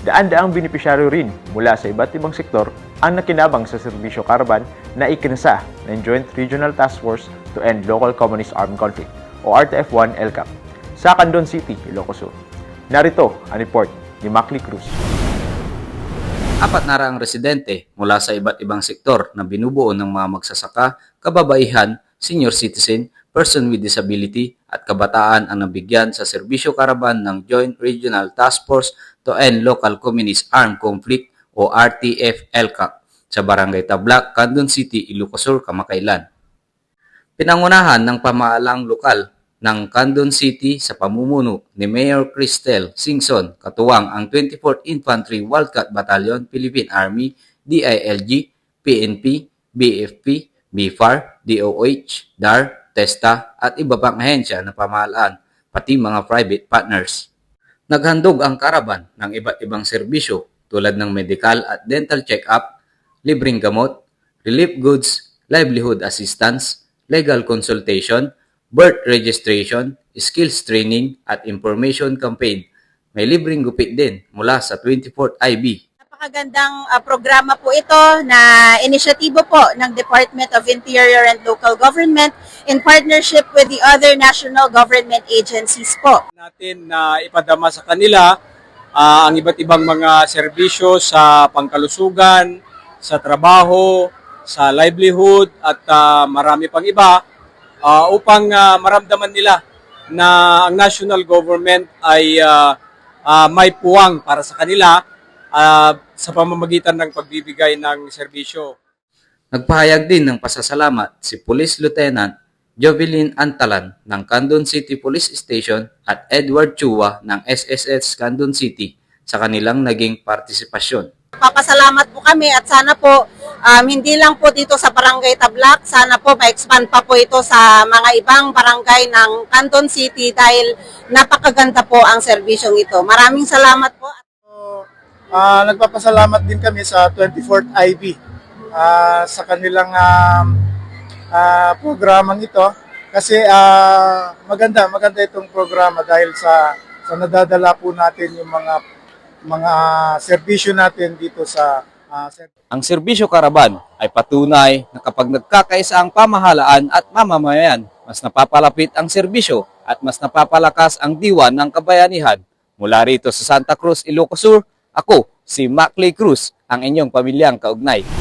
Daan-daang benepisyaryo rin mula sa iba't ibang sektor ang nakinabang sa serbisyo karaban na ikinasa ng Joint Regional Task Force to End Local Communist Armed Conflict o RTF-1 LCAP sa Candon City, Ilocos Sur. Narito ang report ni Macli Cruz. Apat na raang residente mula sa iba't ibang sektor na binubuo ng mga magsasaka, kababaihan, senior citizen, person with disability at kabataan ang nabigyan sa serbisyo karaban ng Joint Regional Task Force to End Local Communist Armed Conflict o RTF-LCAC sa Barangay Tablac, Candon City, Ilocos Sur, Kamakailan. Pinangunahan ng pamaalang lokal ng Candon City sa pamumuno ni Mayor Cristel Singson, katuwang ang 24th Infantry Wildcat Battalion, Philippine Army, DILG, PNP, BFP, BFAR, DOH, DAR, TESTA at iba pang ahensya ng pamahalaan, pati mga private partners. Naghandog ang karaban ng iba't ibang serbisyo tulad ng medical at dental check-up, libreng gamot, relief goods, livelihood assistance, legal consultation, birth registration, skills training at information campaign. May libreng gupit din mula sa 24th IB. Napakagandang ah, programa po ito na inisyatibo po ng Department of Interior and Local Government in partnership with the other national government agencies po. natin na ipadama sa kanila ah, ang iba't ibang mga serbisyo sa pangkalusugan, sa trabaho, sa livelihood at ah, marami pang iba ah, upang ah, maramdaman nila na ang national government ay ah, ah, may puwang para sa kanila ah, sa pamamagitan ng pagbibigay ng serbisyo. Nagpahayag din ng pasasalamat si Police Lieutenant Jovelyn Antalan ng Candon City Police Station at Edward Chua ng SSS Candon City sa kanilang naging partisipasyon. Papasalamat po kami at sana po um, hindi lang po dito sa Barangay Tablac, sana po ma-expand pa po ito sa mga ibang barangay ng Canton City dahil napakaganda po ang serbisyong ito. Maraming salamat po. Ah, nagpapasalamat din kami sa 24th IB ah, sa kanilang um, ah, programang ito kasi ah, maganda maganda itong programa dahil sa sa nadadala po natin yung mga mga serbisyo natin dito sa ser- Ang serbisyo karaban ay patunay na kapag nagkakaisa ang pamahalaan at mamamayan, mas napapalapit ang serbisyo at mas napapalakas ang diwa ng kabayanihan. Mula rito sa Santa Cruz, Ilocos Sur, ako si Maclay Cruz, ang inyong pamilyang kaugnay.